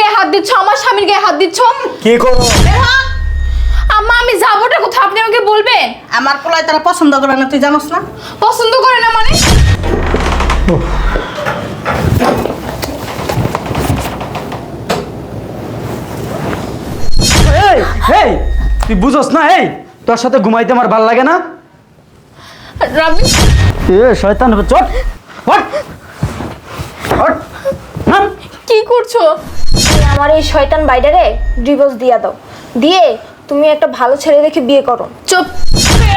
গায়ে হাত দিচ্ছ? আমার স্বামীর গায়ে হাত দিচ্ছ? কি করো আম্মা আমি যাবোটা কোথায়? আপনি আমাকে বলবেন? আমার পোলায় তারা পছন্দ করে না তুই জানোস না? পছন্দ করে না মানে? এই এই তুই বুঝোস না এই তোর সাথে ঘুমাইতে আমার ভালো লাগে না? রাবি? এ শয়তান চট হট হট কি করছ? আমার এই শয়তান বাইডারে ডিভোর্স দিয়া দাও। দিয়ে তুমি একটা ভালো ছেলে দেখে বিয়ে করো। চুপ।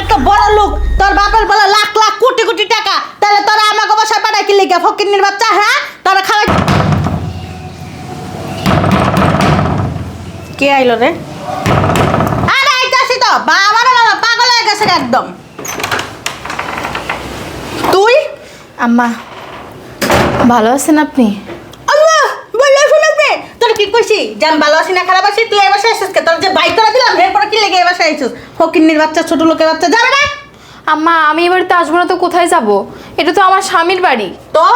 একটা বড় লোক তোর বাপের বলে লাখ লাখ কোটি কোটি টাকা। তাহলে তোরা আমাকে বাসায় পাঠাই কি লেগে? ফকিন্নির বাচ্চা হ্যাঁ? তোরা খাওয়াই কে? আইলো রে? আরে আইতাছি তো। বাবা রে বাবা পাগল হয়ে গেছে রে একদম। তুই? আম্মা ভালো আছেন আপনি আল্লাহ বলে শুনে পে তোর কি কইছি যে আমি ভালো আছি না খারাপ আছি তুই এবার এসেছিস কে? তোর যে বাইক করে দিলাম এরপর কি লেগে এবার আইছিস? ফকিন্নির বাচ্চা ছোট লোকের বাচ্চা যাবে না? আম্মা আমি এ তো আসব না তো কোথায় যাব? এটা তো আমার স্বামীর বাড়ি। তো?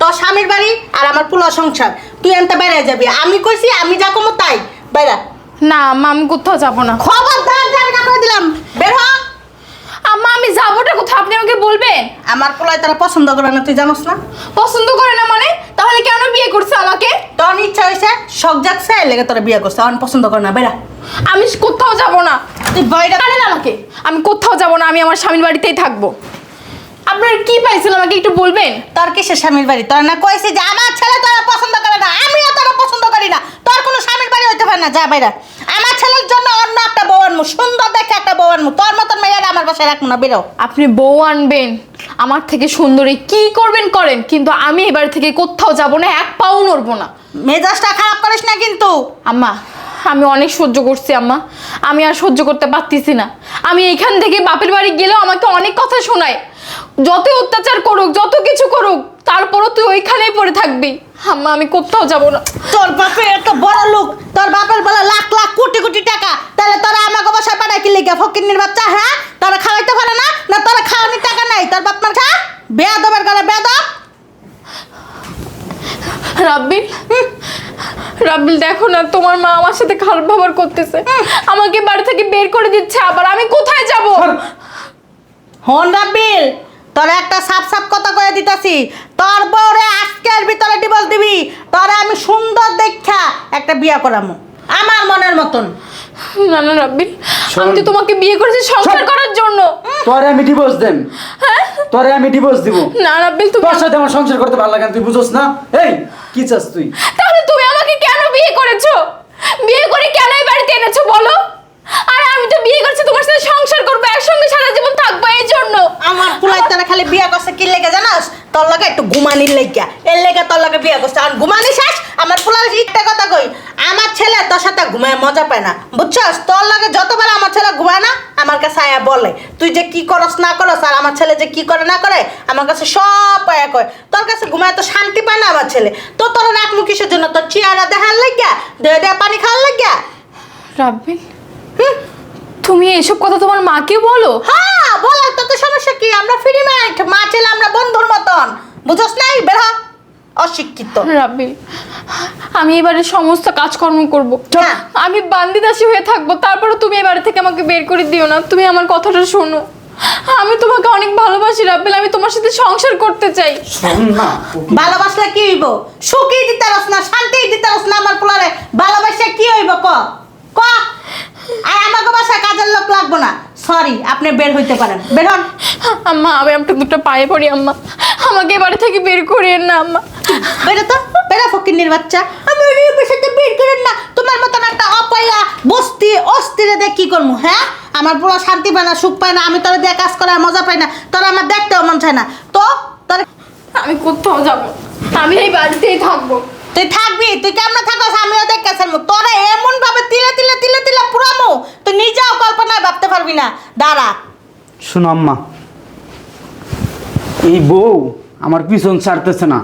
তোর স্বামীর বাড়ি আর আমার পুরো সংসার। তুই এনতে বাইরে যাবি। আমি কইছি আমি যা কমো তাই। বাইরা। না আম্মা আমি কোথাও যাব না। খবরদার যাবে না করে দিলাম। বের হ। আম্মা আমি যাবোটা কোথাও আপনি আমাকে বলবেন? আমার পোলায় তারা পছন্দ করে না তুই জানোস না? পছন্দ করে না মানে? তাহলে কেন বিয়ে করছে আমাকে? তোর ইচ্ছা হয়েছে শখ যাচ্ছে এর লেগে তোরা বিয়ে করছে। আমার পছন্দ করে না বেড়া। আমি কোথাও যাব না। তুই বাইরে আমাকে আমি কোথাও যাব না আমি আমার স্বামীর বাড়িতেই থাকব। আপনার কি পাইছিল আমাকে একটু বলবেন? তোর কিসের স্বামীর বাড়ি? তোর না কইছি যে আমার ছেলে তোরা পছন্দ করে না আমিও তোরা পছন্দ করি না। তোর কোনো স্বামীর বাড়ি হইতে পারে না যা বাইরা। আমার ছেলের জন্য অন্য একটা বউ আনমু সুন্দর দেখে একটা বউ আনমু। তোর মতন মেয়েরা আমার বাসায় রাখব না বেরো। আপনি বউ আনবেন আমার থেকে সুন্দরী কি করবেন করেন কিন্তু আমি এবার থেকে কোথাও যাব না এক পাও নড়বো না। মেজাজটা খারাপ করিস না কিন্তু। আম্মা আমি অনেক সহ্য করছি আম্মা। আমি আর সহ্য করতে পারতেছি না। আমি এখান থেকে বাপের বাড়ি গেলেও আমাকে অনেক কথা শোনায়। যত অত্যাচার করুক যত কিছু করুক তারপরও তুই ওইখানেই পড়ে থাকবি। আম্মা আমি কোথাও যাব না। তোর বাপের একটা বড় লোক তোর বাপের বলে লাখ লাখ কোটি কোটি টাকা। তাহলে তোরা আমাকে বাসায় পাঠাই কি লেগে? ফকিন্নির বাচ্চা হ্যাঁ? তারা খাওয়াইতে পারে না? না তোরা খাওয়ানির টাকা নাই। তোর বাপ মার খা। বেয়াদবের গলে বেয়াদব। রাব্বিল রাব্বিল দেখো না তোমার মা আমার সাথে খারাপ ব্যবহার করতেছে। আমাকে বাড়ি থেকে বের করে দিচ্ছে আবার। আমি কোথায় যাব? হন রাব্বিল। তোর একটা সাফ সাপ কথা কয়ে দিতাছি। তোর বউরে আজকের ভিতরে ডিভোর্স দিবি। তোরে আমি সুন্দর দেখা একটা বিয়া করামু। আমার মনের মতন। না না রাব্বিল শোন। আমি তো তোমাকে বিয়ে করেছি সংসার করার জন্য। তোরে আমি ডিভোর্স দেম। তোরে আমি ডিভোর্স দিব। না রাব্বিল তুমি তোর সাথে আমার সংসার করতে ভালো লাগে না তুই বুঝোস না? এই কি চাস তুই? তাহলে তুমি আমাকে কেন বিয়ে করেছ? বিয়ে করে কেন এই বাড়িতে এনেছো বলো? আর আমি তো বিয়ে করছি তোমার সাথে সংসার করব একসঙ্গে সারা জীবন থাকব এই জন্য। আমার পুলাই তোরা খালি বিয়া করছে কি লেগে জানাস? তোর লগে একটু ঘুমানির লেগা এর লেগে তোর লগে বিয়া করছে। আর ঘুমানি শেষ আমার পুলার একটা কথা কই? আমার ছেলে তোর সাথে ঘুমায় মজা পায় না। বুঝছস? তোর লগে যতবার আমার ছেলে ঘুমায় না আমার কাছে আয়া বলে তুই যে কি করস না করস আর আমার ছেলে যে কি করে না করে আমার কাছে সব পায়া কয়। তোর কাছে ঘুমায় তো শান্তি পায় না আমার ছেলে। তো তোর রাখমু কিসের জন্য তোর চেয়ারা দেখার লাগিয়া দেহ দেহ পানি খাওয়ার লাগিয়া? রাব্বিল। তুমি এসব কথা তোমার মাকে বলো? হ্যাঁ বলার তোকে সমস্যা কি? আমরা ফ্রি মাইন্ড মা ছেলে আমরা বন্ধুর মতন। বুঝছ নাই? বের। অশিক্ষিত। রাব্বিল আমি এবারে সমস্ত কাজকর্ম করব। হ্যাঁ। আমি বান্দিদাসী হয়ে থাকব তারপরে তুমি এবারে থেকে আমাকে বের করে দিও না। তুমি আমার কথাটা শোনো। আমি তোমাকে অনেক ভালোবাসি রাব্বিল আমি তোমার সাথে সংসার করতে চাই। শোন না ভালোবাসলে কি হইব? সুখী দিতে রস না শান্তি দিতে রস না আমার পোলারে। ভালোবাসে কি হইব ক? ক? আর আমাকে বাসায় কাজের লোক লাগবো না। সরি আপনি বের হইতে পারেন। বের হন আম্মা আমি আপনার দুটো পায়ে পড়ি আম্মা। আমাকে এবারে থেকে বের করিয়েন না আম্মা। বেরো তো বেরো ফকিন্নির বাচ্চা। আমি সাথে বের করেন না। তোমার মতন একটা অপয়া বস্তি অস্থিরে দেখ কি করব হ্যাঁ? আমার পুরো শান্তি পায় না সুখ পায় না আমি তোরা দিয়ে কাজ করার মজা পাই না। তোরা আমার দেখতেও মন চায় না। তো তোর আমি কোথাও যাব। আমি এই বাড়িতেই থাকব। তুই থাকবি তুই কেমন থাকস? আমিও দেখতেছেন তোরা এমন ভাবে তিলে তিলে তিলে তিলে পুরামো তুই নিজেও কল্পনায় ভাবতে পারবি না। দাঁড়া। শোনো আম্মা এই বউ আমার পিছন ছাড়তেছে না।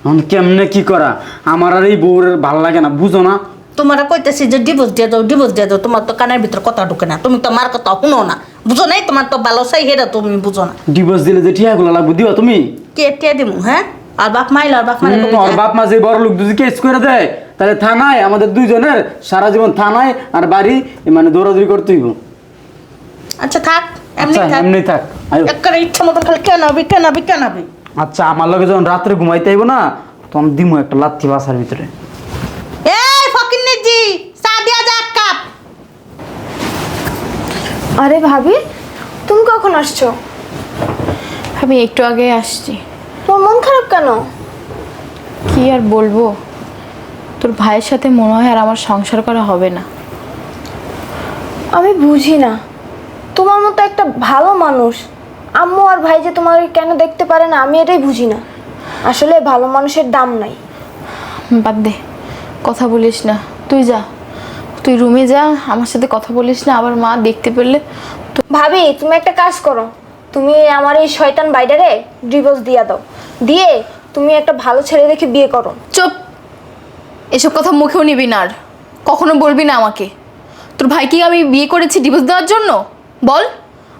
এখন কেমনে কি করা? আমার আর এই বউর ভালো লাগে না বুঝো না? তোমার কইতেছি যে ডিভোর্স দিয়ে দাও ডিভোর্স দিয়ে দাও তোমার তো কানের ভিতর কথা ঢুকে না। তুমি তো মার কথা শুনো না। বুঝো নাই? তোমার তো ভালো চাই হেরা তুমি বুঝো না। ডিভোর্স দিলে যে ঠিয়াগুলো লাগবে দিও তুমি? কে কে দিমু হ্যাঁ? আর বাপ মাইল আর বাপ মাইল হুম, বাপ মা যে বড় লোক যদি কেস করে দেয় তাহলে থানায় আমাদের দুইজনের সারা জীবন থানায় আর বাড়ি মানে দৌড়াদৌড়ি করতে হইব। আচ্ছা থাক এমনি থাক। এমনি থাক একবারে ইচ্ছা মতন খালি কেন হবি কেন হবি কেন হবি? আমার লগে যখন রাত্রে ঘুমাইতে আইব না তখন দিমু একটা লাথি বাসার ভিতরে। এই ফকিন্নের জি চা দিয়া যা এক কাপ। আরে ভাবি তুমি কখন আসছো? আমি একটু আগে আসছি। তোমার মন খারাপ কেন? কি আর বলব? তোর ভাইয়ের সাথে মনে হয় আর আমার সংসার করা হবে না। আমি বুঝি না। তোমার মতো একটা ভালো মানুষ আম্মু আর ভাই যে তোমার কেন দেখতে পারে না আমি এটাই বুঝি না। আসলে ভালো মানুষের দাম নাই। বাদ দে কথা বলিস না। তুই যা তুই রুমে যা আমার সাথে কথা বলিস না আবার মা দেখতে পেলে ভাবি তুমি একটা কাজ করো। তুমি আমার এই শয়তান বাইডারে ডিভোর্স দিয়া দাও। দিয়ে তুমি একটা ভালো ছেলে দেখে বিয়ে করো। চুপ! এসব কথা মুখেও নিবি না আর। কখনো বলবি না আমাকে। তোর ভাইকে আমি বিয়ে করেছি ডিভোর্স দেওয়ার জন্য? বল।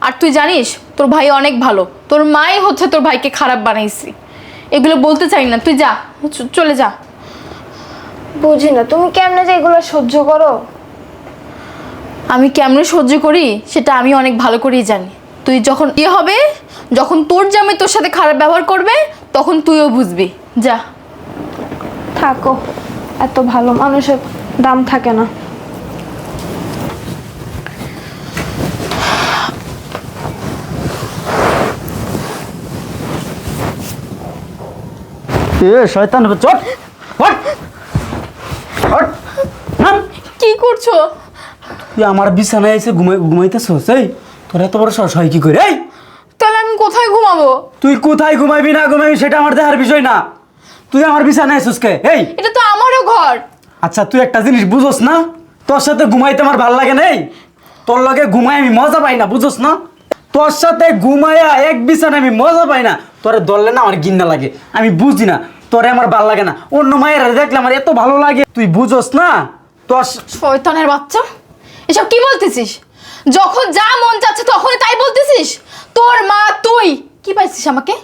আর তুই জানিস তোর ভাই অনেক ভালো। তোর মাই হচ্ছে তোর ভাইকে খারাপ বানাইছি। এগুলো বলতে চাই না। তুই যা চলে যা। বুঝি না তুমি কেমনে যে এগুলো সহ্য করো? আমি কেমনে সহ্য করি সেটা আমি অনেক ভালো করেই জানি। তুই যখন ইয়ে হবে যখন তোর জামাই তোর সাথে খারাপ ব্যবহার করবে তখন তুইও বুঝবি। যা। থাকো। এত ভালো মানুষের দাম থাকে না। এ শয়তান চট হট হট কি করছ? তুই আমার বিছানায় এসে ঘুমাই ঘুমাইতেছস এই। তোর এত বড় সাহস হয় কি করে? এই! তাহলে আমি কোথায় ঘুমাবো? তুই কোথায় ঘুমাইবি না ঘুমাইবি সেটা আমার দেখার বিষয় না। তুই আমার বিছানায় এই! এটা তো আমারও ঘর। আচ্ছা তুই একটা জিনিস বুঝোস না? তোর সাথে ঘুমাইতে আমার ভালো লাগে তোর লগে ঘুমাই আমি মজা পাই না বুঝোস না? তোর সাথে এক বিছানায় আমি মজা পাই না। তোরে না আমার গিন্না লাগে। আমি বুঝি না তোরে আমার ভালো লাগে না। অন্য মায়ের দেখলে আমার এত ভালো লাগে। তুই বুঝোস না? তোর শয়তানের বাচ্চা? এসব কি বলতেছিস? যখন যা মন চাচ্ছে তখনই তাই বলতেছিস তোর মা তুই কি পাইছিস আমাকে?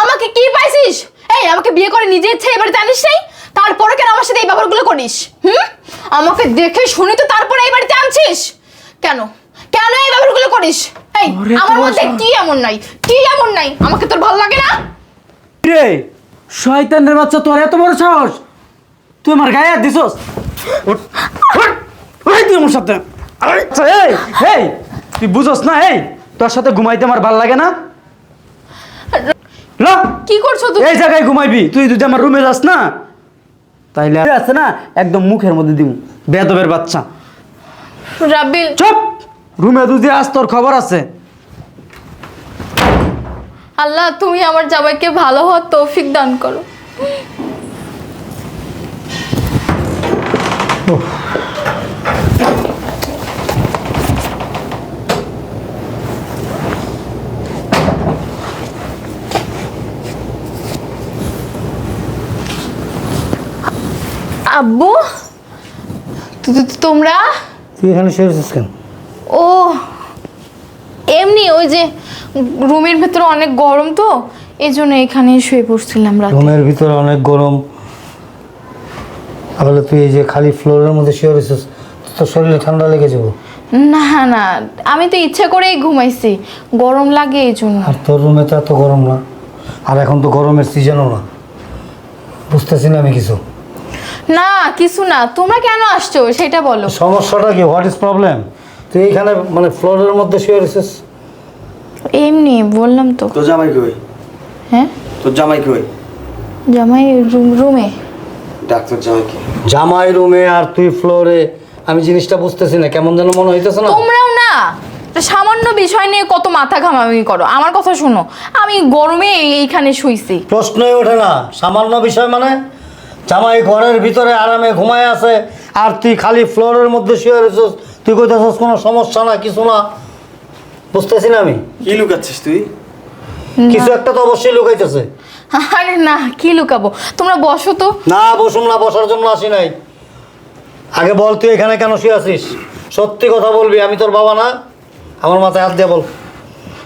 আমাকে কি পাইছিস? এই আমাকে বিয়ে করে নিজে ইচ্ছে এবারে জানিস নাই? তারপরে কেন আমার সাথে এই ব্যাপারগুলো করিস? হুম? আমাকে দেখে শুনি তো তারপরে এই বাড়িতে আনছিস? কেন? কেন এই ব্যাপারগুলো করিস? এই আমার মধ্যে কি এমন নাই? কি এমন নাই? আমাকে তোর ভালো লাগে না? রে শয়তানের বাচ্চা তোর এত বড় সাহস? তুই আমার গায়ে হাত দিছস? তুই আমার সাথে। আরে, এই এই তুই বুঝোস না এই? তোর সাথে ঘুমাইতে আমার ভালো লাগে না? ল। কি করছ তুই এই জায়গায় ঘুমাইবি। তুই যদি আমার রুমে যাস না তাইলে আছে না একদম মুখের মধ্যে দিব বেদবের বাচ্চা। রাব্বিল চুপ! রুমে যদি আস তোর খবর আছে। আল্লাহ তুমি আমার জামাইকে ভালো হওয়ার তৌফিক দান করো। আব্বু? তোমরা? তুই এখানে শুয়েছিস কেন? ও এমনি ওই যে রুমের ভেতরে অনেক গরম তো এই জন্য এখানে শুয়ে পড়ছিলাম রাতে। রুমের ভিতরে অনেক গরম। তাহলে তুই এই যে খালি ফ্লোরের মধ্যে শুয়ে রয়েছিস তোর শরীরে ঠান্ডা লেগে যাব? না না আমি তো ইচ্ছা করেই ঘুমাইছি গরম লাগে এই জন্য। আর তোর রুমে তো এত গরম না আর এখন তো গরমের সিজনও না। বুঝতেছি না আমি কিছু। না কিছু না। তোমরা কেন আসছো? সেটা বলো। সমস্যাটা কি? হোয়াট ইজ প্রবলেম তুই এখানে মানে ফ্লোরের মধ্যে শুয়ে রয়েছিস? এমনি বললাম তো। তোর জামাই কই? হ্যাঁ? তোর জামাই কই? জামাই রুম রুমে। ডাক্তার জামাই কি। জামাই রুমে আর তুই ফ্লোরে আমি জিনিসটা বুঝতেছি না। কেমন যেন মনে হইতেছে না? তোমরাও না। সামান্য বিষয় নিয়ে কত মাথা ঘামামি করো। আমার কথা শোনো। আমি গরমে এইখানে শুইছি। প্রশ্নই ওঠে না। সামান্য বিষয় মানে জামাই ঘরের ভিতরে আরামে ঘুমায় আছে আর তুই খালি ফ্লোরের মধ্যে শুয়ে রয়েছিস তুই কইতেছিস কোনো সমস্যা না কিছু না। বুঝতেছি না আমি। কি লুকাচ্ছিস তুই? কিছু একটা তো অবশ্যই লুকাইতেছে। আরে না কি লুকাবো? তোমরা বসো তো। না বসুম না বসার জন্য আসি নাই। আগে বল তুই এখানে কেন শুয়ে আছিস? সত্যি কথা বলবি আমি তোর বাবা না। আমার মাথায় হাত দিয়ে বল।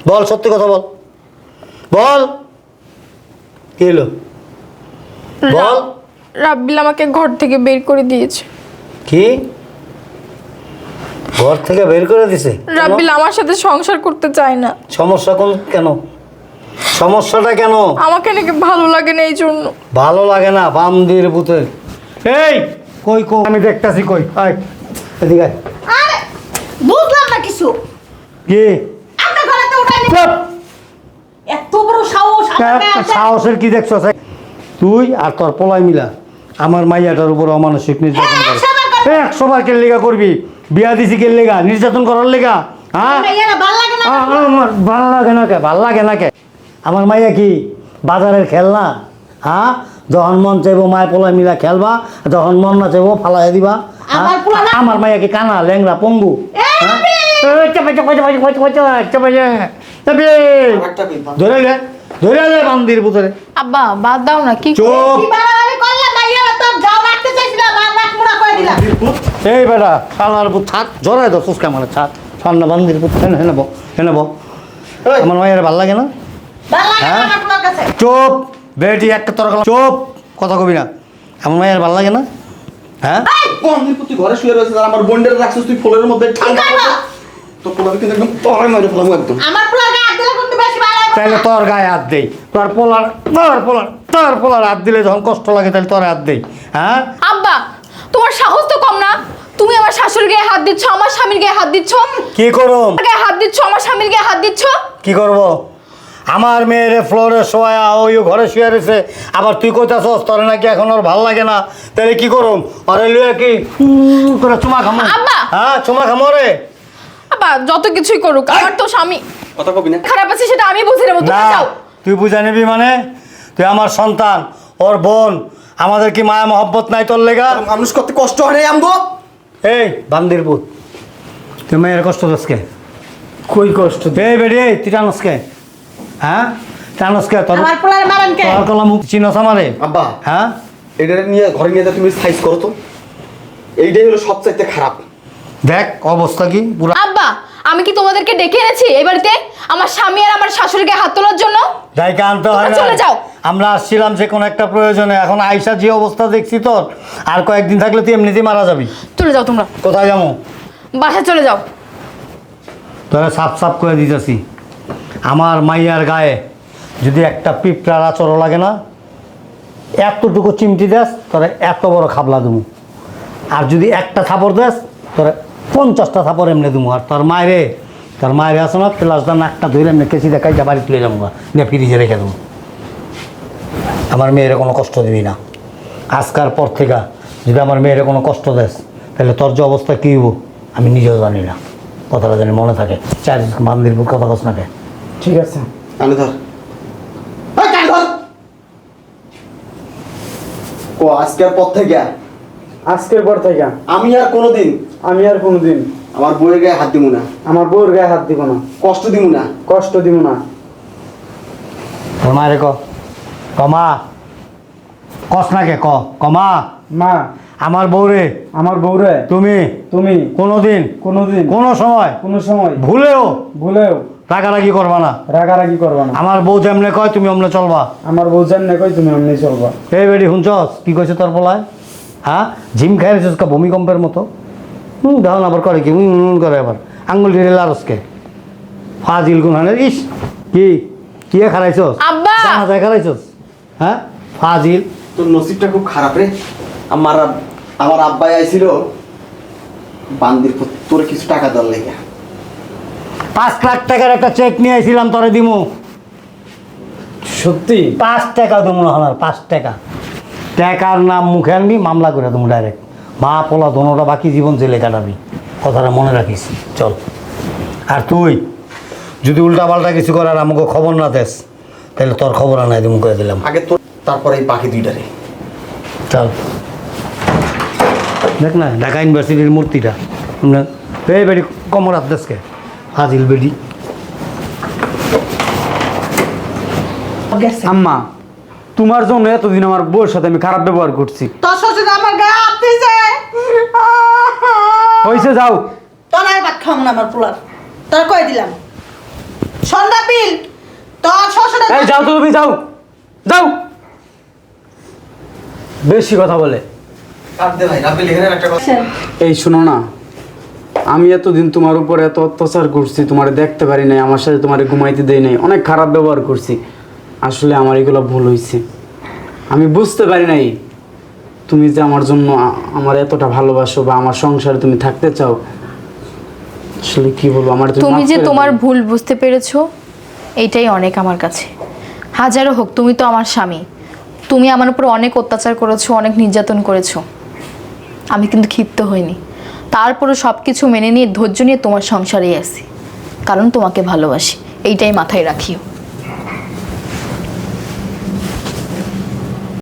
বল সত্যি কথা বল। বল। কি হলো বল। রাব্বিল আমাকে ঘর থেকে বের করে দিয়েছে। কি? ঘর থেকে বের করে দিছে? কেন? রাব্বিল আমার সাথে সংসার করতে চায় না। সমস্যা কোন কেন? সমস্যাটা কেন? আমাকে নাকি ভালো লাগে না এই জন্য। ভালো লাগে না বামদির পুতের এই কই কই? আমি দেখতাছি কই? আয় এদিকে আয়। আরে বুঝলাম না কিছু। কি? আপনার ঘরে তো উঠাই নি চুপ! এত বড় সাহস আমার আছে। সাহসের কি দেখছ তুই আর তোর পলাই মিলা। আমার মাইয়াটার উপর অমানসিক নির্যাতন করে একশোবার কেন কেল লেগা করবি বিয়া দিছি কেন লেগা নির্যাতন করার লেগা আমার ভালো লাগে না কে ভালো লাগে না কে আমার মাইয়া কি বাজারের খেলনা হ্যাঁ যখন মন চাইব মায় পোলা মিলা খেলবা যখন মন না চাইব ফালাই দিবা আমার মাইয়া কি কানা ল্যাংরা পঙ্গু ধরে ধরে বান্দির পুতরে আব্বা বাদ দাও না কি চোখ এই বেটা শালার পুত ছাদ জড়াই তো সুস্কা মানে ছাদ সান্না বান্দির পুত হেন হেন বো হেন বো। আমার মায়ের ভালো লাগে না? ভালো লাগে না হ্যাঁ? পোলার বেটি একটা তরকার চোপ কথা কবি না। আমার মায়ের ভালো লাগে না? হ্যাঁ? বন্ধুর ঘরে শুয়ে রয়েছে আর আমার রাখছিস তুই ফোনের মধ্যে ঠান্ডা তো পোলাবে কিন্তু একদম তরাই মারে ফেলাম একদম। আমার পোলার হাত দিলে কিন্তু বেশি ভালো তাহলে তোর গায়ে হাত দেই। তোর পোলার তোর পোলার তোর পোলার হাত দিলে যখন কষ্ট লাগে তাহলে তোর হাত দেই। হ্যাঁ? তোমার সাহস তো কম না। তুমি আমার শাশুড়ির গায়ে হাত দিচ্ছ আমার স্বামীর গায়ে হাত দিচ্ছ। কি করুম আমার গায়ে হাত দিচ্ছ আমার স্বামীর গায়ে হাত দিচ্ছ? কি করব? আমার মেয়ের ফ্লোরে শোয়া ওই ঘরে শুয়ে রয়েছে। আবার তুই কইতাছস তোর নাকি এখন ওর ভালো লাগে না। তাহলে কি করুম? আরে লুয়ে কি করে চুমা খামো? আব্বা! হ্যাঁ চুমা খামো রে আব্বা যত কিছুই করুক আমার তো স্বামী কথা কবি না। খারাপ আছে সেটা আমি বুঝে নেব। না তুমি যাও। তুই বুঝা নিবি মানে? তুই আমার সন্তান ওর বোন আমাদের কি মায়া মহব্বত নাই তোর লেগা? মানুষ করতে কষ্ট হয় রে আমগো এই বান্দির পুত। তুই মেয়ের কষ্ট দোষকে কই কষ্ট? দে বেড়ে তুই টানসকে হ্যাঁ? টানসকে তোর আমার পোলার মারান কে? তোর কলা মুখ চিনস আমারে? আব্বা হ্যাঁ? এটা নিয়ে ঘরে নিয়ে যা তুমি সাইজ করো তো। এইটাই হলো সবচাইতে খারাপ। দেখ অবস্থা কি? পুরা আমি কি তোমাদেরকে ডেকে এনেছি এই বাড়িতে? আমার স্বামী আর আমার শাশুড়িকে হাত তোলার জন্য? জায়গা আনতে হয় না চলে যাও। আমরা আসছিলাম যে কোনো একটা প্রয়োজনে। এখন আইসা যে অবস্থা দেখছি তোর আর কয়েকদিন থাকলে তুই এমনিতেই মারা যাবি। চলে যাও তোমরা। কোথায় যাব? বাসায় চলে যাও। তোরা সাফ সাফ করে দিতেছি। আমার মাইয়ার গায়ে যদি একটা পিঁপড়ার আচরও লাগে না এতটুকু চিমটি দেস তোরা এত বড় খাবলা দেবো। আর যদি একটা থাপড় দেস তোরা পঞ্চাশটা থাপড় এমনি দেবো আর তোর মায়েরে তোর মায়ের আছে না প্লাসটা নাকটা ধরে এমনি কেসি দেখাই যা বাড়ি তুলে যাব নিয়ে ফ্রিজে রেখে দেবো। আমার মেয়েরে কোনো কষ্ট দিবি না। আজকার পর থেকে যদি আমার মেয়েরে কোনো কষ্ট দেস তাহলে তোর যে অবস্থা কী হইব আমি নিজেও জানি না। কথাটা জানি মনে থাকে। চার মান্দির কথা কস নাকে ঠিক আছে। কানে ধর। ধর। ও আজকের পর থেকে আজকের পর থেকে। আমি আর কোনোদিন আমি আর কোনোদিন আমার বউয়ের গায়ে হাত দিব না। আমার বউর গায়ে হাত দিব না। কষ্ট দিব না। কষ্ট দিব না। তোর মায়েরে ক। কমা। কস না কে ক। কমা। মা। আমার বউরে। আমার বউরে। তুমি। তুমি। কোনোদিন। কোনোদিন। কোনো সময়। কোনো সময়। ভুলেও। ভুলেও। রাগারাগি করবা না। রাগারাগি করবা না। আমার বউ যেমনে কয় তুমি অমনে চলবা। আমার বউ জানে কয় তুমি অমনে চলবা। এই বেডি শুনছস? কি কইছে তোর বলায় হ্যাঁ? জিম খাই রেছিস কা ভূমিকম্পের মতো? হুম দাও আবার করে কি করে আবার। আঙ্গুল ঢেলে লারসকে ফাজিল গুন হানে ইস কি? কি খারাইছস? আব্বা! যায় খারাইছস? হ্যাঁ? ফাজিল। তোর নসিবটা খুব খারাপ রে। আমার আমার আব্বাই আইছিল বান্দির পর তোর কিছু টাকা দেওয়ার লেগে। পাঁচ লাখ টাকার একটা চেক নিয়ে আইছিলাম তোরে দিমু। সত্যি? পাঁচ টাকা দেবো না পাঁচ টাকা। টাকার নাম মুখে আনবি মামলা করে দেবো ডাইরেক্ট মা পোলা দোনোটা বাকি জীবন জেলে কাটাবি। কথাটা মনে রাখিস চল। আর তুই যদি উল্টা পাল্টা কিছু করার আমাকে খবর না দেস তাহলে তোর খবর আনাই দিমু করে দিলাম। আগে তোর তারপরে এই বাকি দুইটারে চল। দেখ না ঢাকা ইউনিভার্সিটির মূর্তিটা। আমরা এই বেডি কমর দেশকে হাজিল বেডি আম্মা তোমার জন্য এতদিন আমার বউর সাথে আমি খারাপ ব্যবহার করছি। তোর শ্বশুর আমার গায়ে হাত দিছে। হয়েছে যাও। তোর আর ভাত খাম না আমার পোলার। তোর কই দিলাম? সন্ধ্যা পিল তোর শ্বশুর এই যাও তো তুমি যাও। যাও। বেশি কথা বলে। আর দে ভাই রাব্বিল এখানে একটা কথা। এই শোনো না। আমি এতদিন তোমার উপর এত অত্যাচার করছি তোমার দেখতে পারি নাই আমার সাথে তোমার ঘুমাইতে দেই নাই অনেক খারাপ ব্যবহার করছি। আসলে আমার এগুলো ভুল হয়েছে আমি বুঝতে পারি নাই তুমি যে আমার জন্য আমার এতটা ভালোবাসো বা আমার সংসারে তুমি থাকতে চাও আসলে কি বলব আমার তুমি যে তোমার ভুল বুঝতে পেরেছ এইটাই অনেক আমার কাছে। হাজারো হোক তুমি তো আমার স্বামী। তুমি আমার উপর অনেক অত্যাচার করেছ অনেক নির্যাতন করেছ। আমি কিন্তু ক্ষিপ্ত হইনি। তারপরও সব কিছু মেনে নিয়ে ধৈর্য নিয়ে তোমার সংসারেই আছি। কারণ তোমাকে ভালোবাসি এইটাই মাথায় রাখিও।